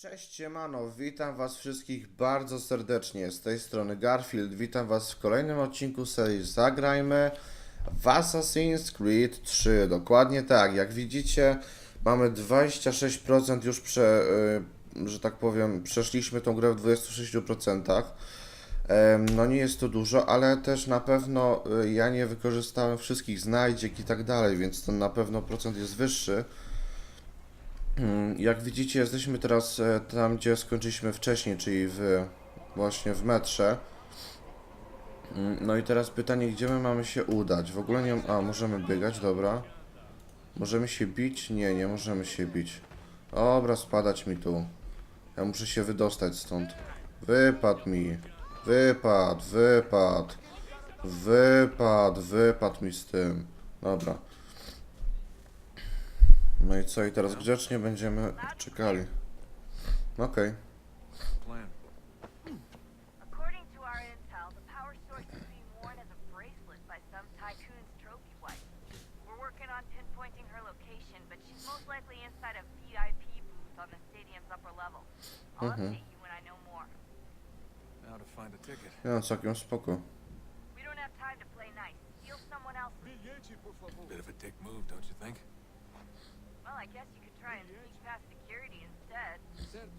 Cześć siemano, witam was wszystkich bardzo serdecznie. Z tej strony Garfield, witam was w kolejnym odcinku serii Zagrajmy w Assassin's Creed 3. Dokładnie tak, jak widzicie mamy 26% już prze, y, że tak powiem, przeszliśmy tą grę w 26%. Em, No nie jest to dużo, ale też na pewno y, ja nie wykorzystałem wszystkich znajdziek i tak dalej, więc to na pewno procent jest wyższy. Mm, Jak widzicie, jesteśmy teraz e, tam, gdzie skończyliśmy wcześniej, czyli w właśnie w metrze. Mm, No i teraz pytanie, gdzie my mamy się udać? W ogóle nie... A, możemy biegać, dobra. Możemy się bić? Nie, nie możemy się bić. Dobra, spadać mi tu. Ja muszę się wydostać stąd. Wypad mi. Wypad, wypad. Wypad, wypad mi z tym. Dobra. No i co? I teraz grzecznie będziemy czekali. Okej. plan. According to our intel,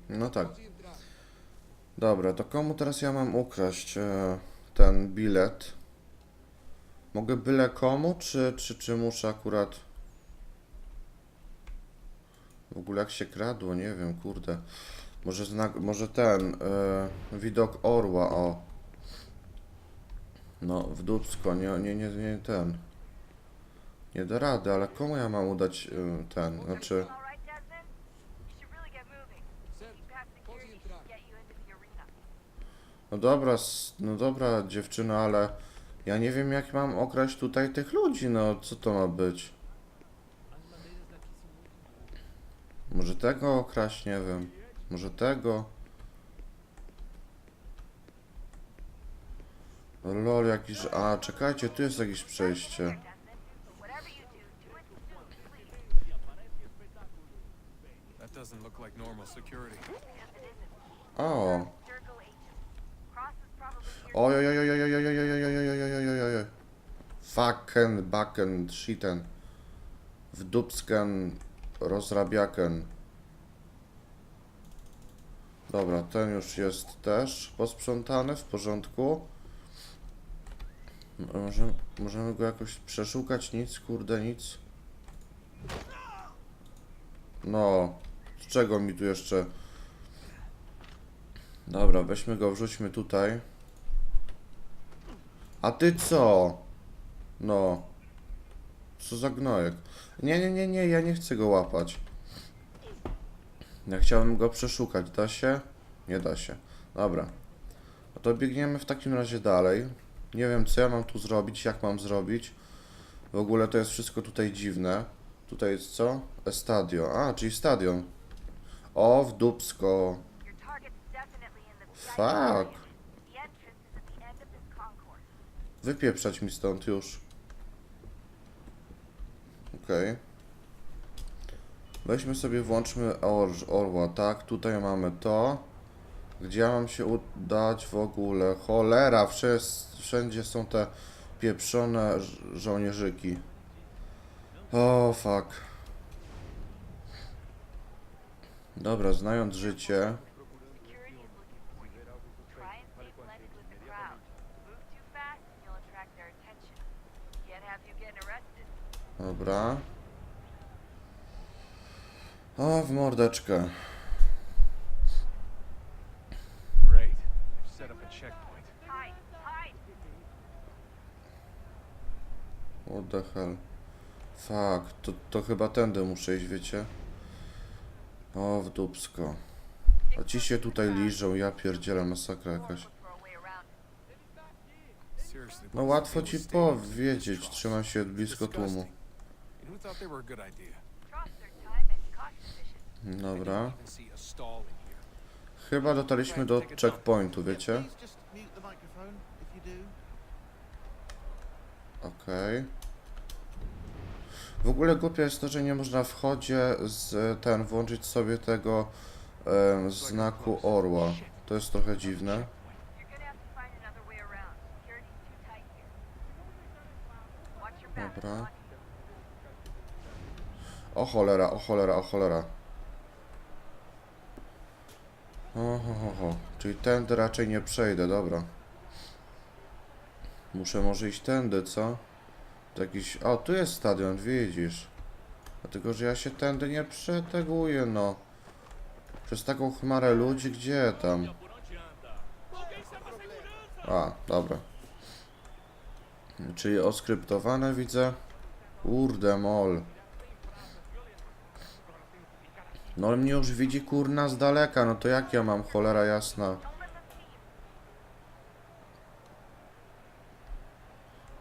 No tak. Dobra, to komu teraz ja mam ukraść e, ten bilet? Mogę byle komu, czy, czy, czy muszę akurat... W ogóle jak się kradło, nie wiem, kurde. Może, znak, może ten, e, widok orła, o. No, w dupsko, nie, nie, nie, nie ten. Nie da rady, ale komu ja mam udać e, ten, znaczy... No dobra, no dobra dziewczyno, ale ja nie wiem jak mam okraść tutaj tych ludzi, no co to ma być? Może tego okraść, nie wiem. Może tego. Lol, jakiś... A, czekajcie, tu jest jakieś przejście. Desmond, Fucken, backen, shiten. Wdupsken, rozrabiaken. Dobra, ten już jest też posprzątany, w porządku. No, Może, możemy go jakoś przeszukać? Nic, kurde, nic. No, z czego mi tu jeszcze... Dobra, weźmy go, wrzućmy tutaj. A ty co? No. Co za gnojek? Nie, nie, nie, nie, ja nie chcę go łapać. Ja chciałem go przeszukać. Da się? Nie da się. Dobra. No to biegniemy w takim razie dalej. Nie wiem, co ja mam tu zrobić, jak mam zrobić. W ogóle to jest wszystko tutaj dziwne. Tutaj jest co? Estadio. A, czyli stadion. O, w VIP Fuck. Wypieprzać mi stąd już. Okej. Weźmy sobie, włączmy or, orła, tak? Tutaj mamy to. Gdzie ja mam się udać w ogóle? Cholera, wszędzie są te pieprzone żołnierzyki. O, fuck. Dobra, znając życie. Dobra. O, w mordeczkę. What the hell? Fuck, to, to chyba tędy muszę iść, wiecie? O, w dupsko. A ci się tutaj liżą, ja pierdzielę, masakra jakaś. No łatwo ci powiedzieć, trzyma się blisko tłumu. Dobra. Chyba dotarliśmy do checkpointu, wiecie? Okej. Okay. W ogóle głupie jest to, że nie można w chodzie z ten włączyć sobie tego znaku orła. To jest trochę dziwne. Dobra. O cholera, o cholera, o cholera. Oho, ho, ho. Czyli tędy raczej nie przejdę, dobra. Muszę może iść tędy, co? To jakiś... O, tu jest stadion, widzisz. Dlatego, że ja się tędy nie przeteguję, no. Przez taką chmarę ludzi, gdzie tam? A, dobra. Czyli oskryptowane widzę. Kurde mol. No ale mnie już widzi kurna z daleka, no to jak ja mam cholera jasna.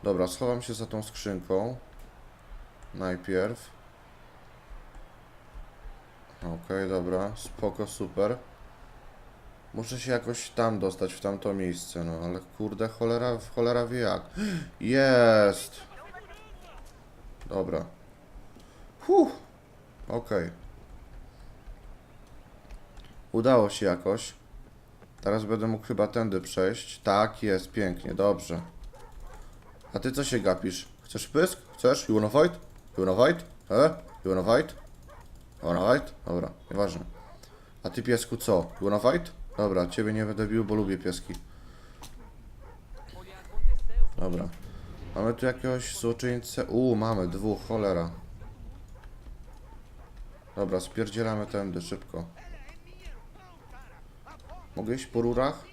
Dobra, schowam się za tą skrzynką. Najpierw. Okej, dobra, spoko, super. Muszę się jakoś tam dostać, w tamto miejsce, no ale kurde, cholera, cholera wie jak. Jest! Dobra. Huh! Okej. Udało się jakoś. Teraz będę mógł chyba tędy przejść. Tak, jest, pięknie, dobrze. A ty co się gapisz? Chcesz pysk? Chcesz? You wanna fight? You wanna fight? E? You wanna fight? You wanna fight? Dobra, nieważne. A ty piesku co? You wanna fight? Dobra, ciebie nie będę bił, bo lubię pieski. Dobra. Mamy tu jakiegoś złoczyńcę. Uuu, mamy dwóch, cholera. Dobra, spierdzielamy tędy, szybko. Mogę iść po rurach?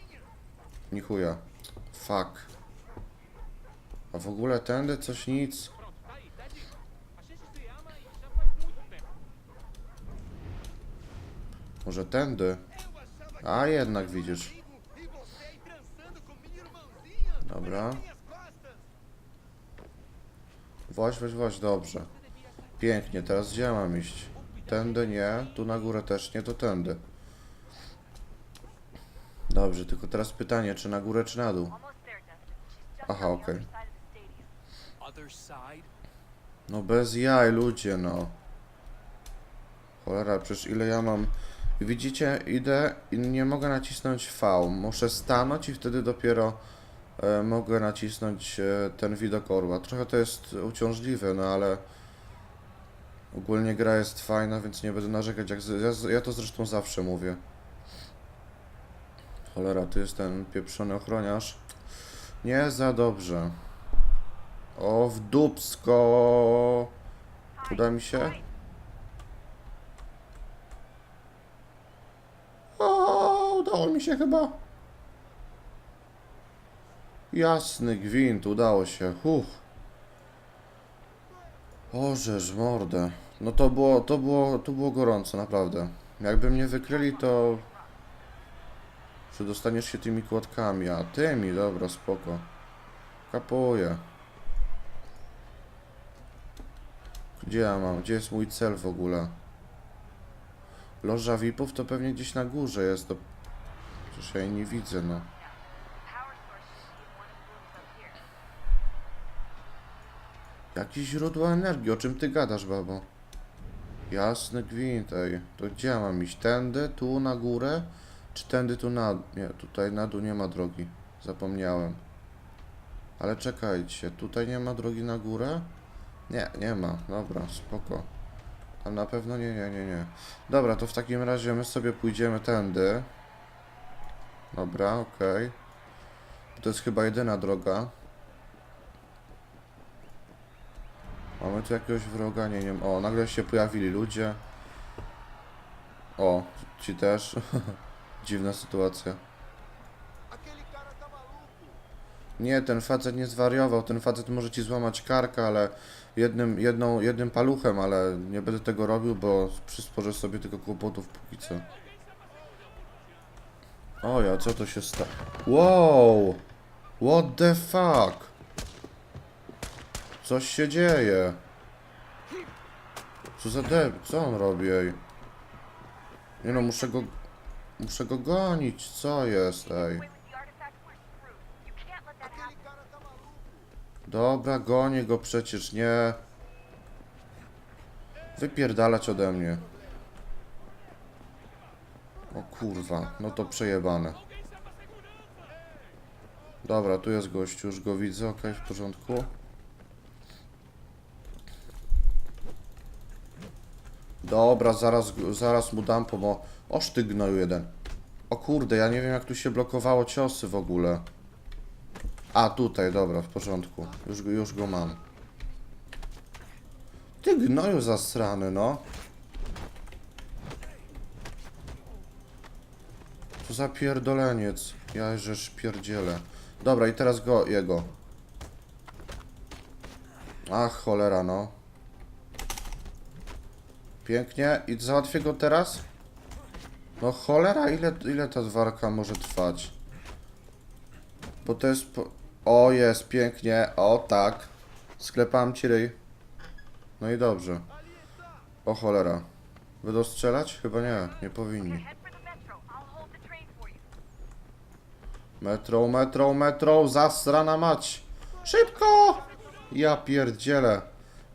Ni chuja. Fuck. A w ogóle tędy coś nic. Może tędy? A jednak widzisz. Dobra. Właśnie, właśnie, właśnie, dobrze. Pięknie, teraz gdzie mam iść? Tędy nie, tu na górę też nie, to tędy. Dobrze, tylko teraz pytanie, czy na górę, czy na dół? Aha, okej. side? No bez jaj, ludzie, no. Cholera, przecież ile ja mam... Widzicie, idę i nie mogę nacisnąć V. Muszę stanąć i wtedy dopiero e, mogę nacisnąć e, ten widok orła. Trochę to jest uciążliwe, no ale... Ogólnie gra jest fajna, więc nie będę narzekać. Jak z, ja, ja to zresztą zawsze mówię. Cholera, tu jest ten pieprzony ochroniarz. Nie za dobrze. O, w dupsko. Uda mi się? O, udało mi się chyba. Jasny gwint, udało się. Huh. Ożeż mordę. No to było, to było, to było gorąco, naprawdę. Jakby mnie wykryli, to... Że dostaniesz się tymi kładkami, a tymi, dobra, spoko. Kapuję. Gdzie ja mam? Gdzie jest mój cel w ogóle? Loża VIP-ów to pewnie gdzieś na górze jest, to... Przecież ja jej nie widzę, no. Power source should be in one of the rooms up here. Jakie źródła energii? O czym ty gadasz, babo? Jasny gwint, ej. To gdzie mam iść? Tędy, tu na górę? Czy tędy, tu na... Nie, tutaj na dół nie ma drogi. Zapomniałem. Ale czekajcie, tutaj nie ma drogi na górę? Nie, nie ma. Dobra, spoko. Tam na pewno nie, nie, nie, nie. Dobra, to w takim razie my sobie pójdziemy tędy. Dobra, okej. To jest chyba jedyna droga. Mamy tu jakiegoś wroga? Nie wiem. O, nagle się pojawili ludzie. O, ci też. Dziwna sytuacja. Nie, ten facet nie zwariował. Ten facet może ci złamać karkę, ale jednym, jedną, jednym paluchem, ale nie będę tego robił, bo przysporzę sobie tylko kłopotów póki co. O ja, co to się stało? Wow! What the fuck? Coś się dzieje. Co za deb... Co on robi, ej? Nie no, muszę go... Muszę go gonić, co jest, ej? Dobra, gonię go przecież, nie. Wypierdalać ode mnie. O kurwa, no to przejebane. Dobra, tu jest gościu, już go widzę, okej, w porządku. Dobra, zaraz, zaraz mu dam pomo... O sztygnoju jeden. O kurde, ja nie wiem jak tu się blokowało ciosy w ogóle. A, tutaj, dobra, w porządku. Już, już go mam. Ty gnoju zasrany, no. Co za pierdoleniec. Ja żeż pierdzielę. Dobra, i teraz go, jego. Ach, cholera, no. Pięknie. I załatwię go teraz? No cholera, ile, ile ta walka może trwać? Bo to jest... Po... O, jest, pięknie. O, tak. Sklepam ci ryj. No i dobrze. O cholera. Będą strzelać? Chyba nie, nie powinni. Metro. Metro, metro, zasrana mać. Szybko! Ja pierdzielę.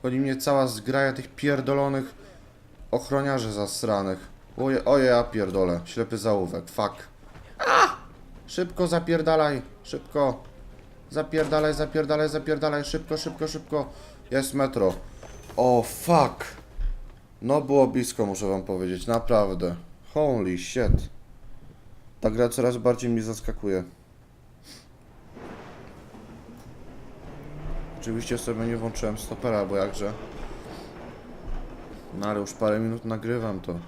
Goni mnie cała zgraja tych pierdolonych ochroniarzy zasranych. Oje, oje, ja pierdolę. Ślepy zaułek, fuck. A! Szybko zapierdalaj, szybko. Zapierdalaj, zapierdalaj, zapierdalaj, szybko, szybko, szybko. Jest metro. O, fuck. No było blisko, muszę wam powiedzieć, naprawdę. Holy shit. Ta gra coraz bardziej mnie zaskakuje. Oczywiście sobie nie włączyłem stopera, bo jakże. No ale już parę minut nagrywam to.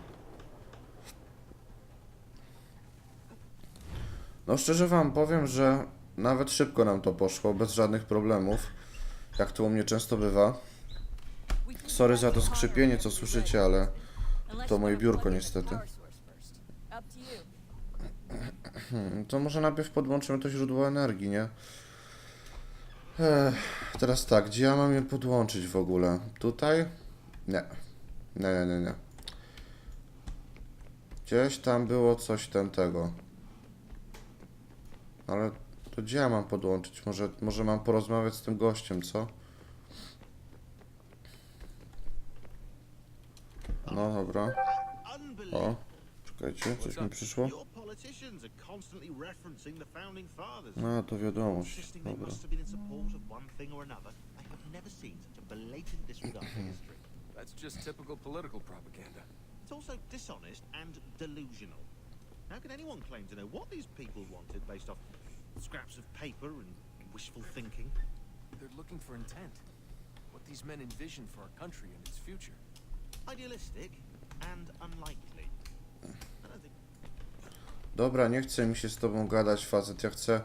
No szczerze wam powiem, że nawet szybko nam to poszło, bez żadnych problemów. Jak to u mnie często bywa. Sorry za to skrzypienie, co słyszycie, ale to moje biurko niestety. To może najpierw podłączymy to źródło energii, nie? Ech, teraz tak, gdzie ja mam je podłączyć w ogóle? Tutaj? Nie. Nie, nie, nie. Gdzieś tam było coś ten tego. Ale to gdzie ja mam podłączyć? Może, może mam porozmawiać z tym gościem, co? No dobra. O, czekajcie, coś mi przyszło. No, to wiadomość. Dobra. Must have been in support of one thing or another. I have never seen such a blatant disregard for history. That's just typical political propaganda. It's also dishonest and delusional. How can anyone claim to know what these people wanted based off scraps of paper and wishful thinking? They're looking for intent. What these men envision for our country and its future. Idealistic and unlikely. I don't think Dobra, nie chce mi się z tobą gadać, facet. Ja chcę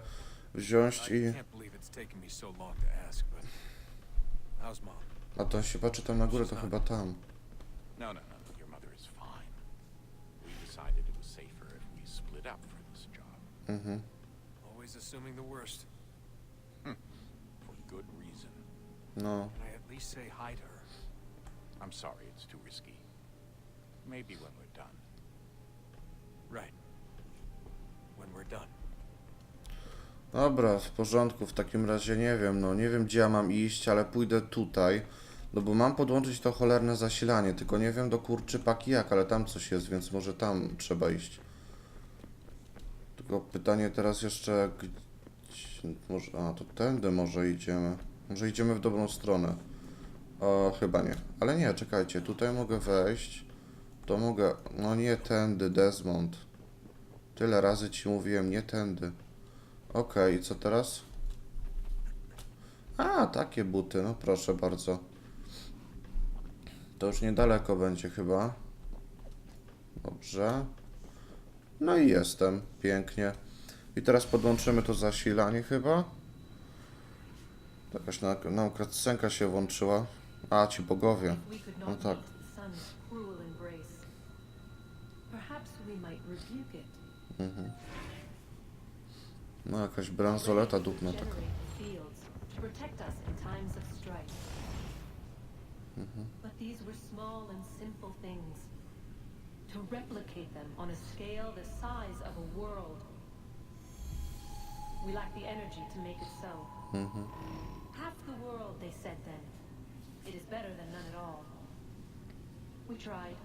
wziąć I i... can't believe it's taken me so long to ask, but how's mom? A to się patrzy tam na górę, to chyba tam. No, no, no, no. Your mother is fine. We decided it was safer if we split up for this job. Mhm. Always assuming the worst. For good reason. No. Can I at least say hi to her? I'm sorry, it's too risky. Maybe when we're done. Right. When we're done. Dobra, w porządku, w takim razie nie wiem, no nie wiem gdzie ja mam iść, ale pójdę tutaj. No bo mam podłączyć to cholerne zasilanie, tylko nie wiem do kurczypaki jak, ale tam coś jest, więc może tam trzeba iść. Tylko pytanie teraz jeszcze, może, a to tędy może idziemy. Może idziemy w dobrą stronę. O, chyba nie. Ale nie, czekajcie, tutaj mogę wejść. To mogę, no nie tędy, Desmond. Tyle razy ci mówiłem, nie tędy. Okej, i co teraz? A, takie buty, no proszę bardzo. To już niedaleko będzie chyba. Dobrze. No i jestem, pięknie. I teraz podłączymy to zasilanie chyba. Jakaś na- nauka scenka się włączyła. A, ci bogowie. No tak. it. No jakaś bransoleta dupna taka. Strife. But these were small and simple things. To replicate them on a scale the size of a world. We lack the energy to make it so. Mm-hmm. Half the world, they said then. It is better than none at all. We tried.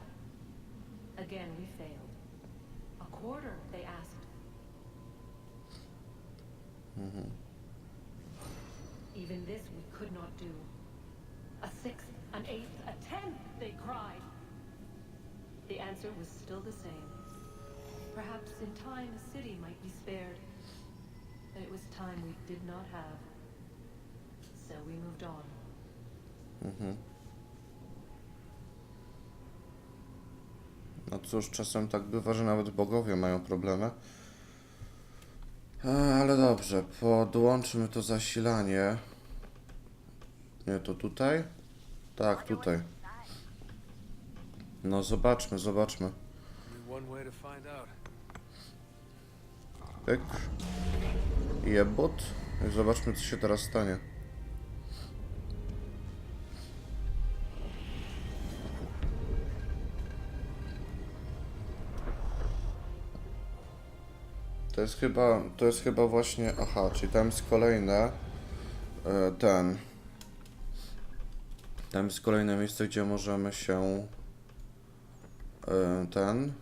Again, we failed. A quarter, they asked. Mm-hmm. Even this we could not do. A sixth, an eighth, a tenth, they cried. The answer was still the same. Perhaps in time a city might be spared. But it was time we did not have. So we moved on. Mhm. No cóż, czasem tak bywa, że nawet bogowie mają problemy. E, Ale dobrze, podłączmy to zasilanie. Nie, to tutaj? Tak, tutaj. No zobaczmy, zobaczmy. Pyk. Jebot. Zobaczmy, co się teraz stanie. To jest chyba, to jest chyba właśnie, aha, czyli tam jest kolejne, e, ten, tam jest kolejne miejsce, gdzie możemy się, e, ten,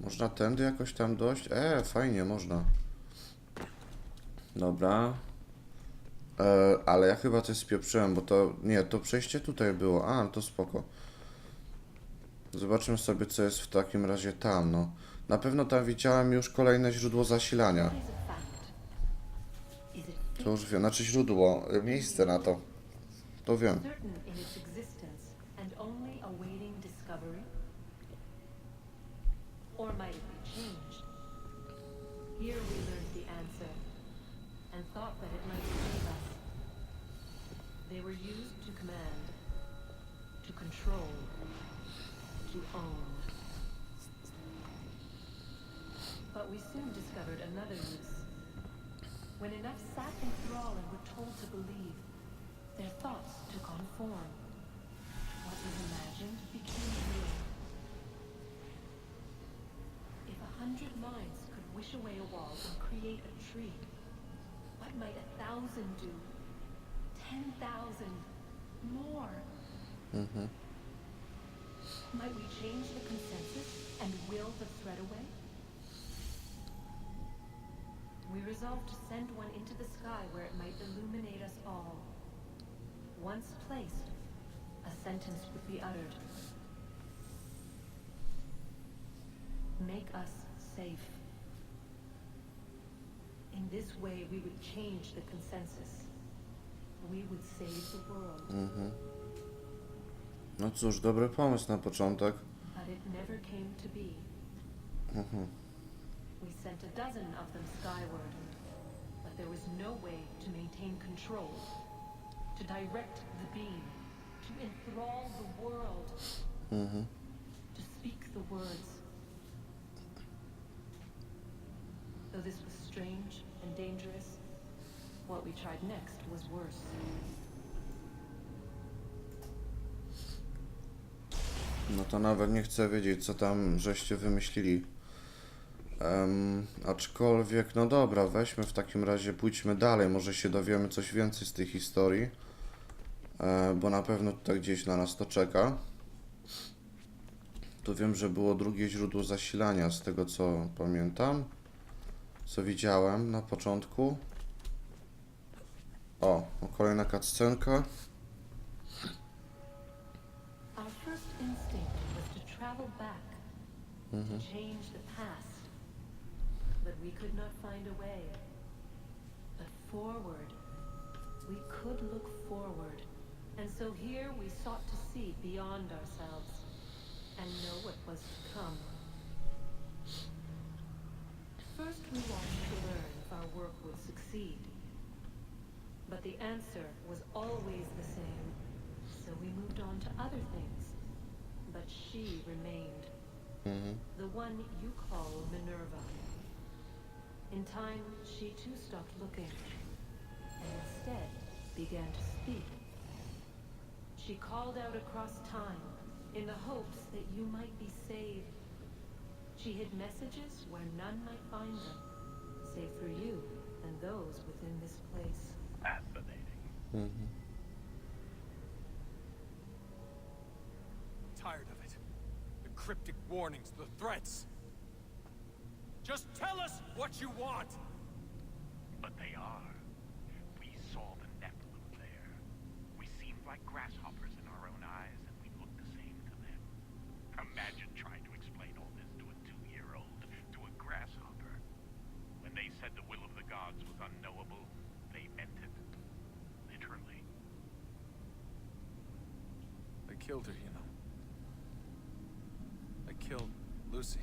można tędy jakoś tam dojść? E, fajnie, można. Dobra. E, ale ja chyba coś spieprzyłem, bo to... Nie, to przejście tutaj było. A, to spoko. Zobaczmy sobie, co jest w takim razie tam, no. Na pewno tam widziałem już kolejne źródło zasilania. To już wiem, znaczy źródło, miejsce na to. Certain in its existence and only awaiting discovery? Or might it be changed? Here we learned the answer and thought that it might save us. They were used to command, to control, to own. But we soon discovered another use. When enough sat in thrall and were told to believe, their thoughts took on form. What was imagined became real. If a hundred minds could wish away a wall and create a tree, what might a thousand do? Ten thousand? More? Mhm. Might we change the consensus and will the threat away? We resolved to send one into the sky where it might illuminate us all. Once placed, a sentence would be uttered. Make us safe. In this way, we would change the consensus. We would save the world. Mhm. No cóż, dobry pomysł na początek. But it never came to be. Mhm. We sent a dozen of them skyward, but there was no way to maintain control, to direct the beam, to enthrall the world, Mhm. to speak the words. Though this was strange and dangerous, what we tried next was worse. No to nawet nie chcę wiedzieć, co tam żeście wymyślili. Em, aczkolwiek, no dobra, weźmy w takim razie, pójdźmy dalej, może się dowiemy coś więcej z tej historii, bo na pewno tutaj gdzieś na nas to czeka. Tu wiem, że było drugie źródło zasilania, z tego co pamiętam, co widziałem na początku. O, o kolejna cutscenka. But forward, we could look forward. And so here we sought to see beyond ourselves and know what was to come. First we wanted to learn if our work would succeed. But the answer was always the same. So we moved on to other things. But she remained, Mhm. the one you call Minerva. In time, she too stopped looking, and instead began to speak. She called out across time, in the hopes that you might be saved. She hid messages where none might find them, save for you and those within this place. Fascinating. Mhm. Tired of it. The cryptic warnings, the threats. Just tell us what you want! But they are. We saw the Nephilim there. We seemed like grasshoppers in our own eyes, and we looked the same to them. Imagine trying to explain all this to a two-year-old, to a grasshopper. When they said the will of the gods was unknowable, they meant it. Literally. I killed her, you know. I killed Lucy.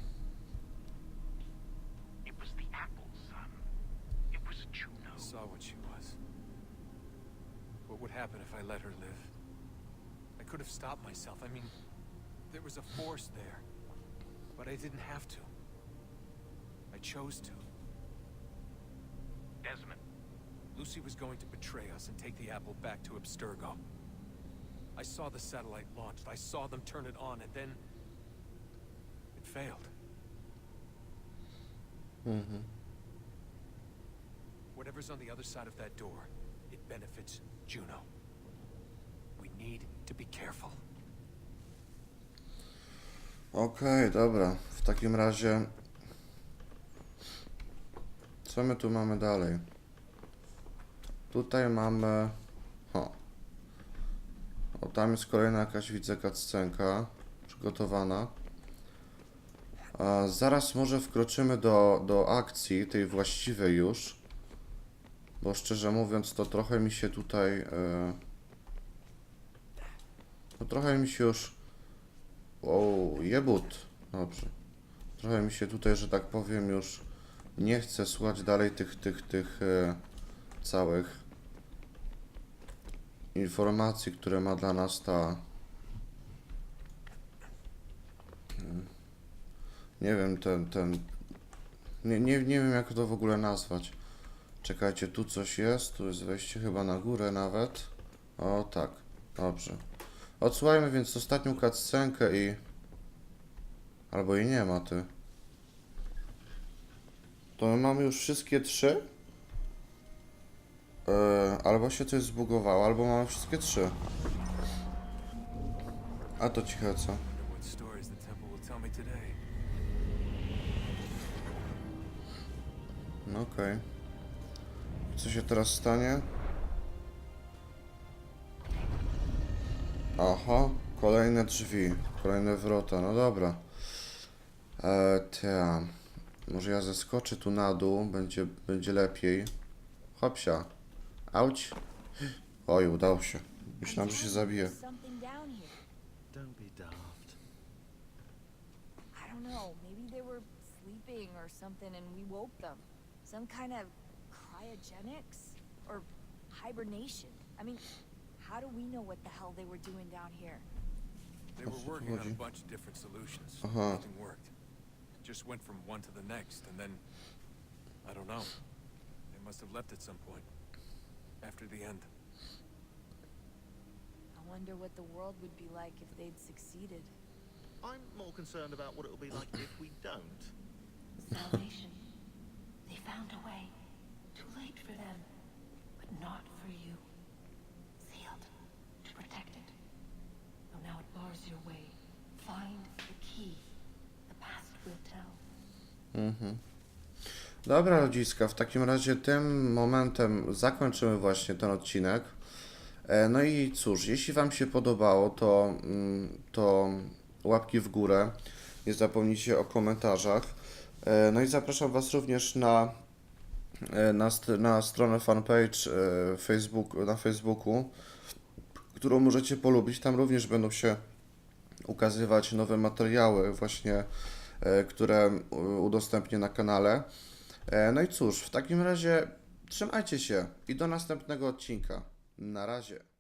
It was the apple, son. It was Juno. I saw what she was. What would happen if I let her live? I could have stopped myself. I mean, there was a force there. But I didn't have to. I chose to. Desmond, Lucy was going to betray us and take the apple back to Abstergo. I saw the satellite launched. I saw them turn it on, and then... It failed. Mm-hmm. Whatever's on the other side of that door, it benefits Juno. We need to be careful. Okej, dobra. W takim razie. Co my tu mamy dalej? Tutaj mamy. O. Tam jest kolejna jakaś widzę cutscenka przygotowana. A zaraz może wkroczymy do, do akcji, tej właściwej już. Bo szczerze mówiąc, to trochę mi się tutaj. E... No trochę mi się już. O, jebut. Dobrze. Trochę mi się tutaj, że tak powiem, już nie chce słuchać dalej tych, tych, tych e, całych informacji, które ma dla nas ta. Mm, Nie wiem, ten, ten. Nie, nie, nie wiem, jak to w ogóle nazwać. Czekajcie, tu coś jest, tu jest wejście chyba na górę nawet. O, tak. Dobrze. Odsłuchajmy więc ostatnią cutscenkę i... Albo jej nie ma, ty. To my mamy już wszystkie trzy? Yy, albo się coś zbugowało, albo mamy wszystkie trzy. A to ciche co? No okej. Co się teraz stanie? Aha, kolejne drzwi, kolejne wrota, no dobra. E, ta. Może ja zeskoczę tu na dół, będzie, będzie lepiej. Hopsia. Auć. Oj, udało się. Myślałem, że się zabije. Something down here. Don't be daft. I don't know. Maybe they were sleeping or something and we woke them. Some kind of cryogenics or hibernation. I mean, how do we know what the hell they were doing down here? They O were co tu working on a chodzi? bunch of different solutions. Aha. Nothing worked. Just went from one to the next, and then... I don't know. They must have left at some point. After the end. I wonder what the world would be like if they'd succeeded. I'm more concerned about what it'll be like if we don't. Salvation. They found a way. Too late for them, but not for you. Sealed to protect it. Though now it bars your way. Find the key. The past will tell. Mhm. Dobra, ludziska, w takim razie tym momentem zakończymy właśnie ten odcinek. E, No i cóż, jeśli Wam się podobało, to, mm, to łapki w górę. Nie zapomnijcie o komentarzach. E, No i zapraszam Was również na, e, na, na stronę fanpage Facebook, na Facebooku, którą możecie polubić. Tam również będą się ukazywać nowe materiały, właśnie które udostępnię na kanale. E, No i cóż, w takim razie trzymajcie się i do następnego odcinka. Na razie.